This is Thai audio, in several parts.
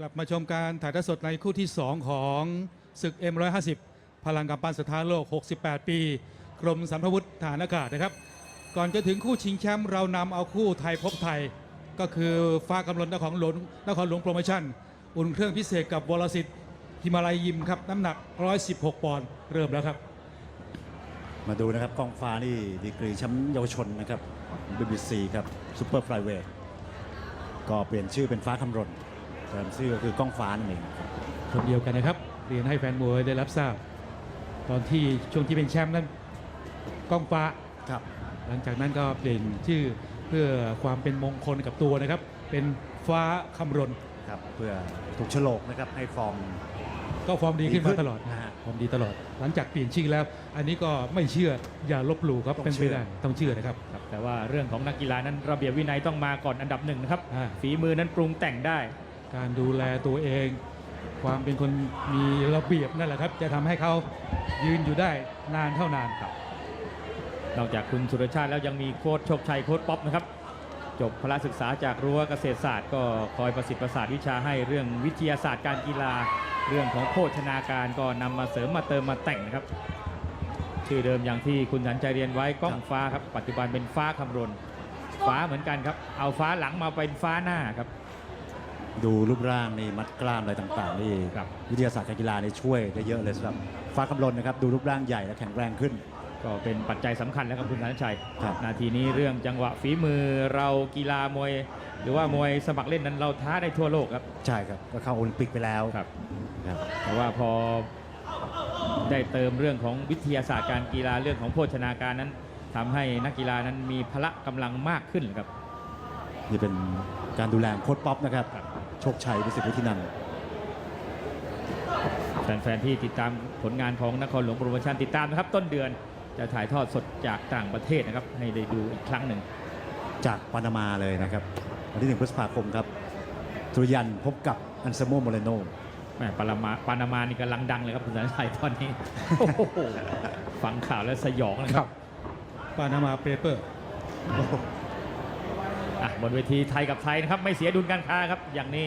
กลับมาชมการถ่ายทอดสดในคู่ที่ 2 ของศึก M150 พลังกำปั้นสถานโลก 68 ปี กรมสัมภวุฒิฐานอากาศนะครับ ก่อนจะถึงคู่ชิงแชมป์เรานำเอาคู่ไทยพบไทย ก็คือฟ้ากำลนนครหลวงนครหลวงโปรโมชั่น อุ่นเครื่องพิเศษกับวรสิทธิ์ฮิมาลัยยิมครับ น้ำหนัก 116 ปอนด์เริ่มแล้วครับ มาดูนะครับกองฟ้านี่ดีกรีแชมป์เยาวชนนะครับ BBC ครับซูเปอร์ไฟเวทก็เปลี่ยนชื่อเป็นฟ้าคำรณ เติมชื่อก็คือกล้องฟ้านั่นเองครับคนเดียวกันนะครับ เรียนให้แฟนมวยได้รับทราบ ตอนที่ช่วงที่เป็นแชมป์นั้นกล้องฟ้า ครับ หลังจากนั้นก็เปลี่ยนชื่อเพื่อความเป็นมงคลกับตัวนะครับ เป็นฟ้าคำรณ ครับเพื่อถูกโฉลกนะครับให้ฟอร์ม ก็ฟอร์มดีขึ้นดีขึ้มานตลอดนะฮะฟอร์มดีตลอด หลังจากเปลี่ยนชื่อแล้ว อันนี้ก็ไม่เชื่ออย่าลบหลู่ครับต้องเป็นเชื่ไปอ ได้ต้องเชื่อนะครับครับแต่ว่าเรื่องของนักกีฬานั้นระเบียบวินัยต้องมาก่อนอันดับหนึ่งนะครับ อ่าฝีมือนั้นปรุงแต่งได้ การดูแลตัวเอง ความเป็นคนมีระเบียบนั่นแหละครับ จะทำให้เขายืนอยู่ได้นานเท่านานครับ นอกจากคุณสุรชาติแล้วยังมีโค้ชโชคชัยโค้ชป๊อปนะครับ จบพละศึกษาจากรั้วเกษตรศาสตร์ก็คอยประสิทธิ์ประสาทวิชาให้เรื่องวิทยาศาสตร์การกีฬา เรื่องของโภชนาการก็นำมาเสริมมาเติมมาแต่งนะครับ ชื่อเดิมอย่างที่คุณสันใจเรียนไว้ก้องฟ้าครับ ปัจจุบันเป็นฟ้าคำรณฟ้าเหมือนกันครับ เอาฟ้าหลังมาเป็นฟ้าหน้าครับ ดูรูปร่างนี่มัดกล้ามอะไรต่างๆนี่ครับ วิทยาศาสตร์การกีฬานี่ช่วยได้เยอะเลยสำหรับฟ้าคำรณนะครับดูรูปร่างใหญ่และแข็งแรงขึ้น ก็เป็นปัจจัยสำคัญแล้วครับคุณสันชัย ครับ นาทีนี้เรื่องจังหวะฝีมือเรากีฬามวย หรือว่ามวยสมัครเล่นนั้นเราท้าได้ทั่วโลกครับ ใช่ครับก็เข้าโอลิมปิกไปแล้วครับ ครับแต่ว่าพอได้เติมเรื่องของวิทยาศาสตร์การกีฬาเรื่องของโภชนาการนั้นทำให้นักกีฬานั้นมีพละกำลังมากขึ้นครับ นี่เป็นการดูแลของโค้ชป๊อปนะครับครับ โชคชัยวิสิทธิวุฒินันท์แฟนๆที่ติดตามผลงานของนครหลวงโปรโมชั่นติดตามนะครับ ต้นเดือนจะถ่ายทอดสดจากต่างประเทศนะครับ ให้ได้ดูอีกครั้งหนึ่ง จากปานามาเลยนะครับ วันที่หนึ่งพฤษภาคมครับสุริยันพบกับอันเซโมโมเรโนแม่ปานามาปานามานี่กำลังดังเลยครับคุณสันชัยตอนนี้ โอ้โหฟังข่าวแล้วสยองเลยครับ ปานามาเปเปอร์อะ บนเวทีไทยกับไทยนะครับไม่เสียดุลการค้าครับอย่างนี้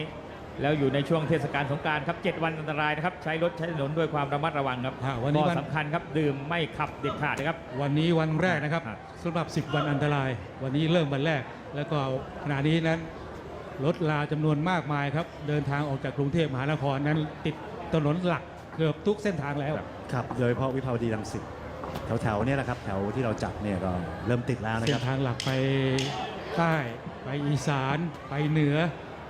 แล้วอยู่ในช่วงเทศกาลสงกรารครับ 7 วันอันตรายนะครับ ใช้รถใช้ถนนด้วยความระมัดระวังครับฮะวันนี้ข้อวันสำคัญครับ ดื่มไม่ขับเด็ดขาดนะครับ วันนี้วันแรกนะครับครับสำหรับ 10 วันอันตราย วันนี้เริ่มวันแรก แล้วก็ขณะนี้นั้นรถลาจำนวนมากมายครับ เดินทางออกจากกรุงเทพมหานครนั้น ติดถนนหลักเกือบทุกเส้นทางแล้วครับโดยเฉพาะวิภาวดีรังสิตแถวๆเนี่ยแหละครับแถวที่เราจัดเนี่ยก็เริ่มติดแล้วนะเส้คนรับทางหลักไปใต้ ไปอีสานไปเหนือ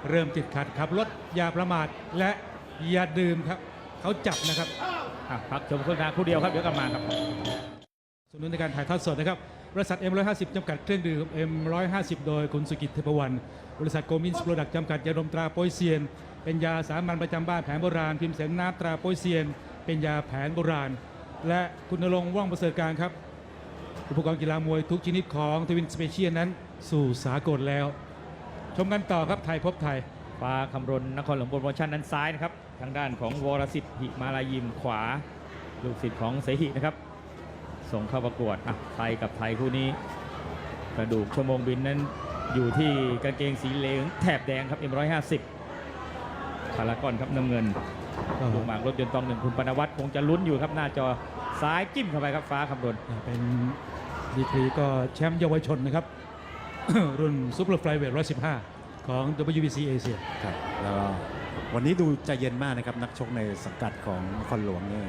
เริ่มติดขัดขับรถอย่าประมาทและอย่าดื่มครับ เขาจับนะครับอะพักชมโฆษณาครู่เดียวครับ เดี๋ยวกลับมาครับสนุนในการถ่ายทอดสดนะครับ บริษัท M150 จำกัดเครื่องดื่ม M150 โดยคุณสุกิจเทพวรรณบริษัทโกมินส์โปรดักต์จำกัดยาดมตราโปยเซียน เป็นยาสามัญประจำบ้านแผนโบราณพิมพ์เสนน้ำตราโปยเซียน เป็นยาแผนโบราณ และคุณณรงค์ว่องประเสริฐการครับ อุปกรณ์กีฬามวยทุกชนิดของทวินสเปเชียลนั้น สู่สากลแล้ว ชมกันต่อครับไทยพบไทย ฟ้าคำรณนครหลวงโปรโมชั่นนั้นซ้ายนะครับ ทางด้านของวรสิทธิ์หิมาลายิมขวา ลูกศิษย์ของเสหินะครับ ส่งเข้าประกวดอะไทยกับไทยคู่นี้ กระดูกชั่วโมงบินนั้นอยู่ที่กางเกงสีเหลืองแถบแดงครับ M150 พารากอนครับน้ำเงินลูกหมากรถยนต์ตองหนึ่งคุณปนวัตรคงจะลุ้นอยู่ครับหน้าจอซ้ายจิ้มเข้าไปครับฟ้าคำรณเป็นดีกรีก็แชมป์เยาวชนนะครับ รุ่นซูเปอร์ไฟเวท115ของ WBC เอเชียครับแล้วก็วันนี้ดูใจเย็นมากนะครับ นักชกในสังกัดของนครหลวงเนี่ย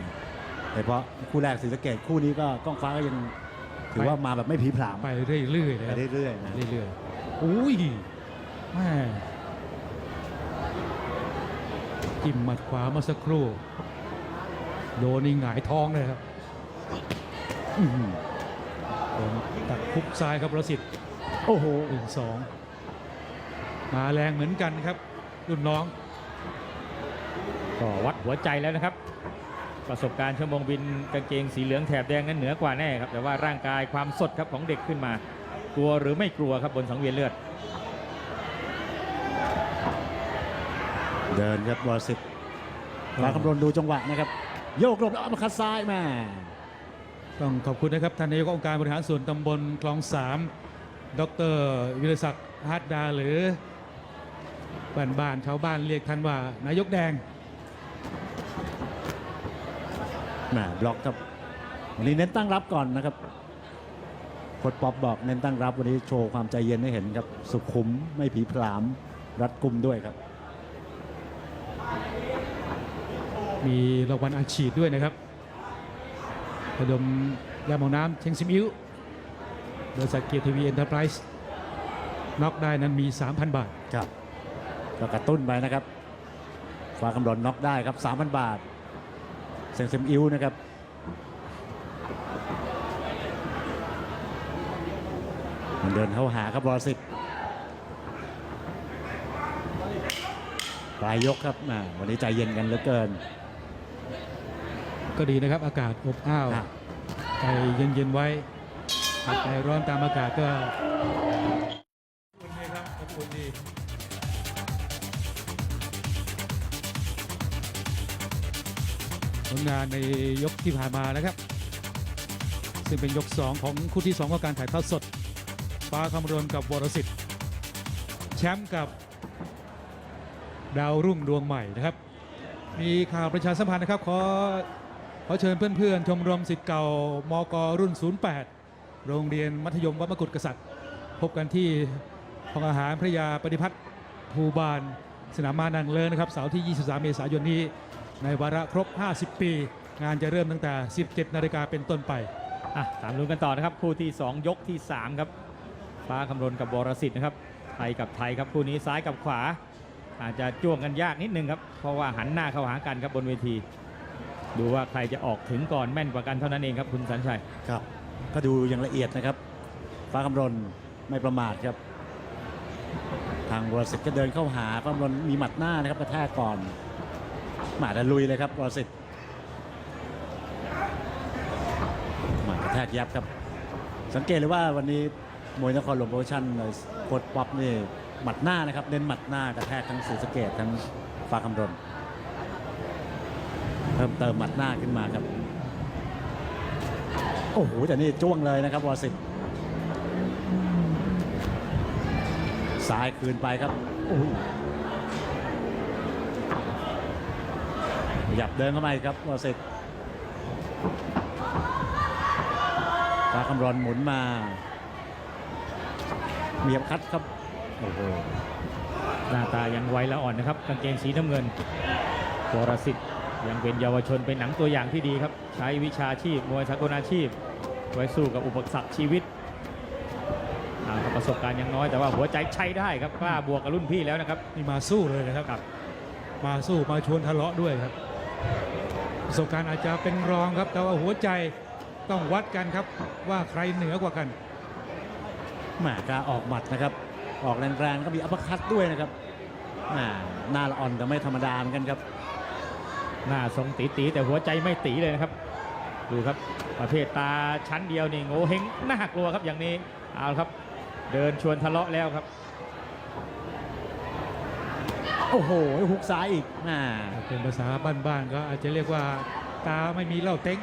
โดยเฉพาะคู่แรกศรีสะเกดคู่นี้ก็กล้องฟ้าก็ยังถือว่ามาแบบไม่ผีผลามไปเรื่อยๆเลยไปครับเรื่อยๆนะเรื่อยๆอุ้ยแม่จิ้มหมัดขวาเมาสักครู่โดนนี่หงายท้องเลยครับอื้อหือโดนตัดคุกซ้ายครับรสิทธิ์ โอ้โหหนึ่งสองมาแรงเหมือนกันครับ รุ่นน้อง ก็วัดหัวใจแล้วนะครับ ประสบการณ์ชั่วโมงบินกางเกงสีเหลืองแถบแดงนั้นเหนือกว่าแน่ครับ แต่ว่าร่างกายความสดครับของเด็กขึ้นมา กลัวหรือไม่กลัวครับบนสังเวียนเลือด เดินครับวรสิทธิ์ฟ้าคำรณดูจังหวะนะครับ โยกหลบแล้วเอามาคัดซ้ายมา ต้องขอบคุณนะครับท่านนายกองค์การบริหารส่วนตำบลคลองสาม ดรวิรศักดิ์ฮัตดา หรือบ้านบ้านๆชาวบ้านเรียกท่านว่านายกแดงแหมบล็อกครับวันนี้เน้นตั้งรับก่อนนะครับโค้ชป๊อปบอกเน้นตั้งรับวันนี้โชว์ความใจเย็นให้เห็นครับ สุขุมไม่ผีผลามรัดกุมด้วยครับ มีรางวัลอาชีพด้วยนะครับระดมยาหมองน้ำเชงซิมิว บริษัทเกียรติทีวีเอ็นเตอร์ไพรส์น็อกได้นั้นมี 3,000 บาท ครับก็กระตุ้นไปนะครับฟ้าคำรนน็อกได้ครับ 3,000 บาทเซงเซมอิวนะครับมันเดินเข้าหาครับบอลสิทธิ์ปลายยกครับอ่าวันนี้ใจเย็นกันเหลือเกิน ก็ดีนะครับอากาศอบอ้าวอะใจเย็นๆไว้ หากใจร้อนตามอากาศก็อุ่นดีครับอบอุ่นดีผลงานในยกที่ผ่านมานะครับ ซึ่งเป็นยก 2 ของคู่ที่ 2 ของการถ่ายทอดสด ฟ้าคำรณกับวรสิทธิ์แชมป์กับดาวรุ่งดวงใหม่นะครับ มีข่าวประชาสัมพันธ์นะครับ ขอขอเชิญเพื่อนๆ ชมรมสิทธิ์เก่ามกรุ่น 08 โรงเรียนมัธยมวัดมกุฎกษัตริย์ พบกันที่ห้องอาหารพระยาปฏิพัฒน์ภูบาล สนามมานังเลินนะครับเสาร์ที่ 23 เมษายนนี้ ในวาระครบ 50 ปี งานจะเริ่มตั้งแต่ 17 นาฬิกาเป็นต้นไปอะตามลุ้นกันต่อนะครับ คู่ที่ 2 ยกที่ 3 ครับ ฟ้าคำรณกับวรสิทธิ์นะครับ ไทยกับไทยครับคู่นี้ซ้ายกับขวา อาจจะจ้วงกันยากนิดนึงครับ เพราะว่าหันหน้าเข้าหากันครับบนเวที ดูว่าใครจะออกถึงก่อนแม่นกว่ากันเท่านั้นเองครับคุณสันชัย ครับ ก็ดูอย่างละเอียดนะครับ ฟ้าคำรนไม่ประมาทครับ ทางวรสิทธิ์ก็เดินเข้าหาฟ้าคำรนมีหมัดหน้านะครับกระแทกก่อนหมาดลุยเลยครับวรสิทธิ์หมากระแทกยับครับ สังเกตเลยว่าวันนี้มวยนครหลวงโปรโมชั่นโคตรป๊อปนี่หมัดหน้านะครับเน้นหมัดหน้ากระแทกทั้งศรีสเกดทั้งฟ้าคำรนเพิ่มเติมหมัดหน้าขึ้นมาครับ โอ้โหแต่นี่จ้วงเลยนะครับวอสิตซ้ายคืนไปครับโอ้โหยับเดินเข้ามาครับวอสิตฟ้าคำรอนหมุนมาเมียบคัดครับโอ้โหหน้าตายังไวและอ่อนนะครับกางเกงสีน้ำเงินวรสิทธิ์ ยังเป็นเยาวชนเป็นหนังตัวอย่างที่ดีครับ ใช้วิชาชีพมวยสากลอาชีพ ไว้สู้กับอุปสรรคชีวิตอ่าครับประสบการณ์ยังน้อยแต่ว่าหัวใจใช้ได้ครับกล้าบวกกับรุ่นพี่แล้วนะครับนี่มาสู้เลยนะครับครับมาสู้มาชวนทะเลาะด้วยครับ ประสบการณ์อาจจะเป็นรองครับ แต่ว่าหัวใจต้องวัดกันครับว่าใครเหนือกว่ากันแหมกล้าออกหมัดนะครับ ออกแรงๆก็มีอัปเปอร์คัตด้วยนะครับแหมหน้าละอ่อนแต่ไม่ธรรมดาเหมือนกันครับ หน้าทรงตีตีๆแต่หัวใจไม่ตีเลยนะครับ ดูครับประเภทตาชั้นเดียวนี่โง่เฮงน่ากลัวครับอย่างนี้เอาละครับ เดินชวนทะเลาะแล้วครับ โอ้โหฮุกซ้ายอีกแหมเป็นภาษาบ้านๆก็อาจจะเรียกว่าตาไม่มีเหล่าเต็ง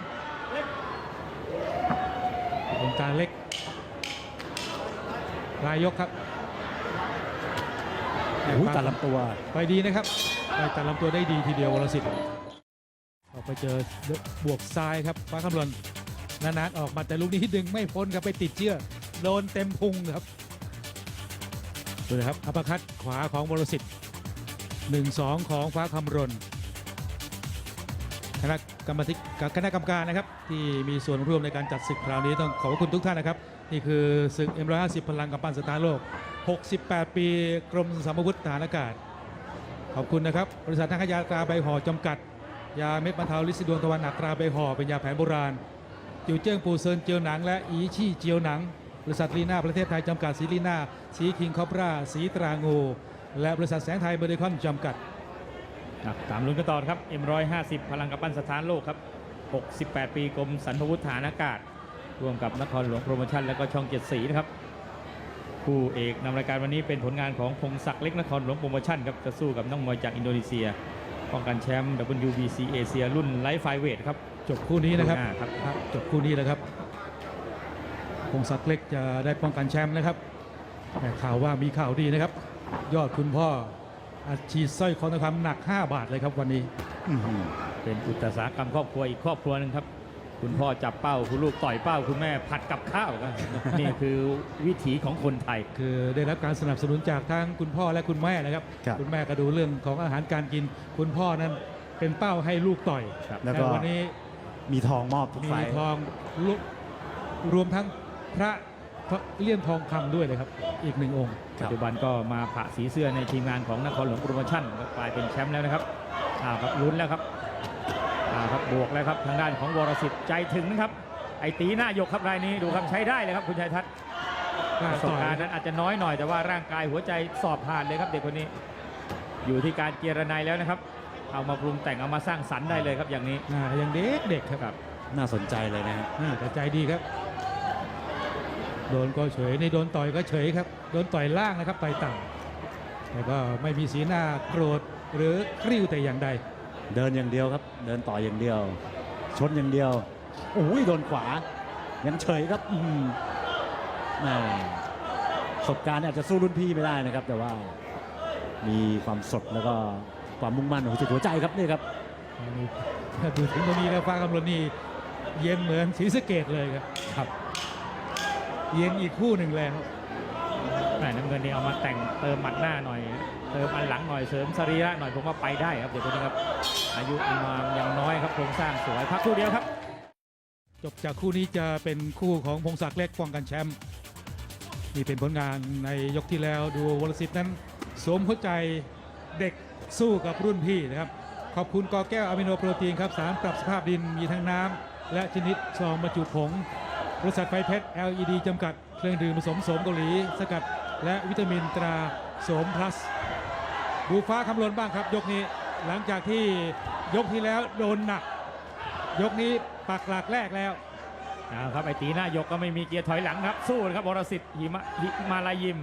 เป็นตาเล็กรายยกครับอุ้ยตัดลำตัว ไปดีนะครับ ไปตัดลำตัวได้ดีทีเดียววรสิทธิ์ ออกไปเจอบวกซ้ายครับฟ้าคำรนนานๆออกมาแต่ลูกนี้ดึงไม่พ้นครับไปติดเชือกโดนเต็มพุงครับดูนะครับอัปคัตขวาของวรสิทธิ์หนึ่งสองของฟ้าคำรนคณะกรรมธิกับคณะกรรมการนะครับ ที่มีส่วนร่วมในการจัดศึกคราวนี้ต้องขอบคุณทุกท่านนะครับ นี่คือศึก M150 พลังกำปั้นสถานโลก 68 ปีกรมสามวุธฐานอากาศ ขอบคุณนะครับ บริษัททางขยาตราใบห่อจำกัด ยาเม็ดบรรเทาลิซิดวงตะวันหนักตราใบห่อเป็นยาแผนโบราณ จิวเจิ้งปูเซินเจียวหนัง และอีชี่เจียวหนัง บริษัทลีน่าประเทศไทยจำกัดสีลีน่าสีคิงคอปราสีตรางู และบริษัทแสงไทยเบอร์ดคอนจำกัดครับตามลุ้นกันต่อครับ M150 พลังกำปั้นสถานโลกครับ 68 ปีกรมสรรพวุธฐานอากาศ ร่วมกับนครหลวงโปรโมชั่นและก็ช่องเจ็ดสีนะครับคู่เอกนำรายการวันนี้เป็นผลงานของพงศักดิ์เล็กนครหลวงโปรโมชั่นครับจะสู้กับนักมวยจากอินโดนีเซีย ป้องกันแชมป์ WBC เอเชียรุ่นไลฟ์ไฟเวทครับจบคู่นี้นะครับคู่หน้าครับครับจบคู่นี้แล้วครับพงศักดิ์เล็กจะได้ป้องกันแชมป์นะครับแต่ข่าวว่ามีข่าวดีนะครับ ยอดคุณพ่ออัดฉีดสร้อยคอทองคำหนัก 5 บาทเลยครับวันนี้อื้อหือเป็นอุตสาหกรรมครอบครัวอีกครอบครัวหนึ่งครับ คุณพ่อจับเป้าคุณลูกต่อยเป้าคุณแม่ผัดกับข้าวครับนี่คือวิถีของคนไทย คือได้รับการสนับสนุนจากทั้งคุณพ่อและคุณแม่นะครับครับณแม่ก็ดูเรื่องของอาหารการกิน คุณพ่อนั้นเป็นเป้าให้ลูกต่อยครับแล้วก็ต่วันนี้มีทองมอบทุกมีไฟล์ทองลุรวมทั้งพระพระเลี่ยมทองคำด้วยเลยครับ อีกหนึ่งองค์ครัปับจจุบันก็มาผะสีเสื้อในทีมงานของนครหลวงโปรโมชั่นก็กลายเป็นแชมป์แล้วนะครับอ่าครับลุ้นแล้วครับอ่า ครับบวกแล้วครับทางด้านของวรสิทธิ์ใจถึงนะครับ ไอตีหน้าหยกครับรายนี้ดูครับใช้ได้เลยครับคุณชัยทัศน์กล้าประสบต่อยการณ์นั้นอาจจะน้อยหน่อยแต่ว่าร่างกายหัวใจสอบผ่านเลยครับเด็กคนนี้ อยู่ที่การเกียรนายแล้วนะครับ เอามาปรุงแต่งเอามาสร้างสรรค์ได้เลยครับอย่างนี้อ่ายังเด็กเด็กครับน่าสนใจเลยนะฮะอ่าแต่ใจดีครับ โดนก็เฉยในโดนต่อยก็เฉยครับโดนต่อยล่างนะครับต่อยต่ำแต่ก็ไม่มีสีหน้าโกรธหรือกริ้วแต่อย่างใด เดินอย่างเดียวครับ เดินต่ออย่างเดียว ชนอย่างเดียวโอ้ยโดนขวา ยังเฉยครับอืมแหม่ประสบการณ์อาจจะสู้รุ่นพี่ไม่ได้นะครับ แต่ว่ามีความสดแล้วก็ความมุ่งมั่นหัวจิตหัวใจครับนี่ครับถ้าดูถึงตรงนี้แล้วฟ้ากำลังนี่เย็นเหมือนศรีสะเกดเลยครับครับ เย็นอีกคู่หนึ่งแล้วแหม่น้ำเงินนี่เอามาแต่งเติมหมัดหน้าหน่อย เติมอันหลังหน่อยเสริมสรีระหน่อยผมว่าไปได้ครับเด็กคนนี้ครับ อายุมายังน้อยครับโครงสร้างสวยพักครู่เดียวครับ จบจากคู่นี้จะเป็นคู่ของพงศักดิ์เล็กป้องกันแชมป์นี่เป็นผลงานในยกที่แล้วดูวรสิทธิ์นั้นสวมหัวใจเด็กสู้กับรุ่นพี่นะครับ ขอบคุณกอแก้วอะมิโนโปรตีนครับสารปรับสภาพดินมีทั้งน้ำและชนิดซองบรรจุผงบริษัทไฟเพชร LED จำกัด เครื่องดื่มผสมโสมเกาหลี สกัด และวิตามินตราโสมพลัส ดูฟ้าคำลนบ้างครับ ยกนี้หลังจากที่ยกที่แล้วโดนหนัก ยกนี้ปักหลักแรกแล้วเอาครับไอตีหน้ายกก็ไม่มีเกียร์ถอยหลังครับ สู้นะครับวรสิทธิ์หิมะหิมาลายิม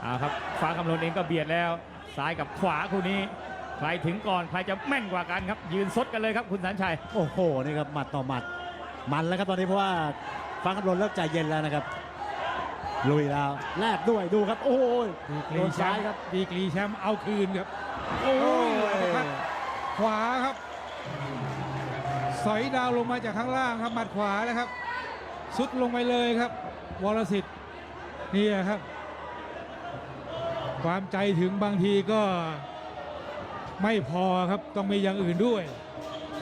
เอาครับฟ้าคำลนเองก็เบียดแล้ว ซ้ายกับขวาคู่นี้ใครถึงก่อนใครจะแม่นกว่ากันครับ ยืนซดกันเลยครับคุณสันชัยโอ้โหนี่ครับหมัดต่อหมัดมันแล้วครับตอนนี้เพราะว่าฟังคำรนเลิกใจเย็นแล้วนะครับ ลุยแล้วแลกด้วยดูครับ โอ้ยดีกโดรีนแชซ้ายมป์ครับดีกรีแชมป์เอาคืนครับ โอ้โอ้ยยครับขวาครับ สอยดาวลงมาจากข้างล่างครับหมัดขวาแล้วครับ สุดลงไปเลยครับ วรสิทธิ์นี่ครับ ความใจถึงบางทีก็ไม่พอครับต้องมีอย่างอื่นด้วย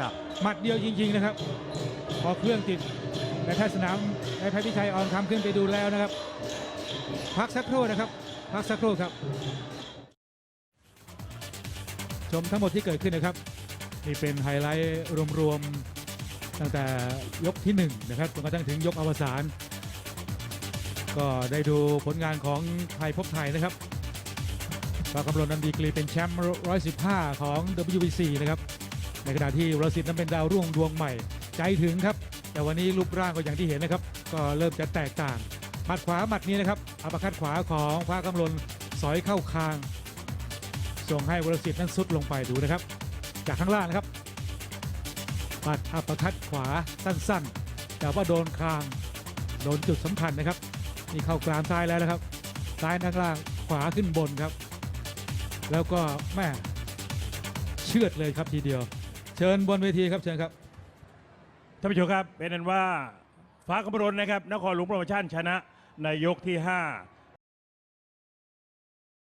ครับหมัดเดียวจริง ๆนะครับ พอเครื่องติดในแพทย์สนาม ในแพทย์พิชัยออนคำขึ้นไปดูแล้วนะครับ พักสักครู่นะครับ พักสักครู่ครับ ชมทั้งหมดที่เกิดขึ้นนะครับ นี่เป็นไฮไลท์รวมๆตั้งแต่ยกที่ 1 นะครับจนกระทั่งถึงยกอวสานก็ได้ดูผลงานของไทยพบไทยนะครับปากำลนนันดีกรีเป็นแชมป์115 ของ WBC นะครับ ในขณะที่วรสิทธิ์นั้นเป็นดาวรุ่งดวงใหม่ ใจถึงครับ แต่วันนี้รูปร่างก็อย่างที่เห็นนะครับ ก็เริ่มจะแตกต่างหมัดขวาหมัดนี้นะครับอัปคัดขวาของฟ้ากำลนสอยเข้าคางส่งให้วรสิทธิ์นั้นสุดลงไปดูนะครับ จากข้างล่างนะครับปัดอัปคัดขวาสั้นๆ แต่ว่าโดนคางโดนจุดสำคัญนะครับนี่เข้ากลางซ้ายแล้วนะครับซ้ายนักล่างขวาขึ้นบนครับ แล้วก็แม่เชือดเลยครับทีเดียว เชิญบนเวทีครับเชิญครับท่านผู้ชมครับเป็นนั้นว่า ฟ้าคำรนนะครับ นครหลวงโปรโมชั่นชนะในยกที่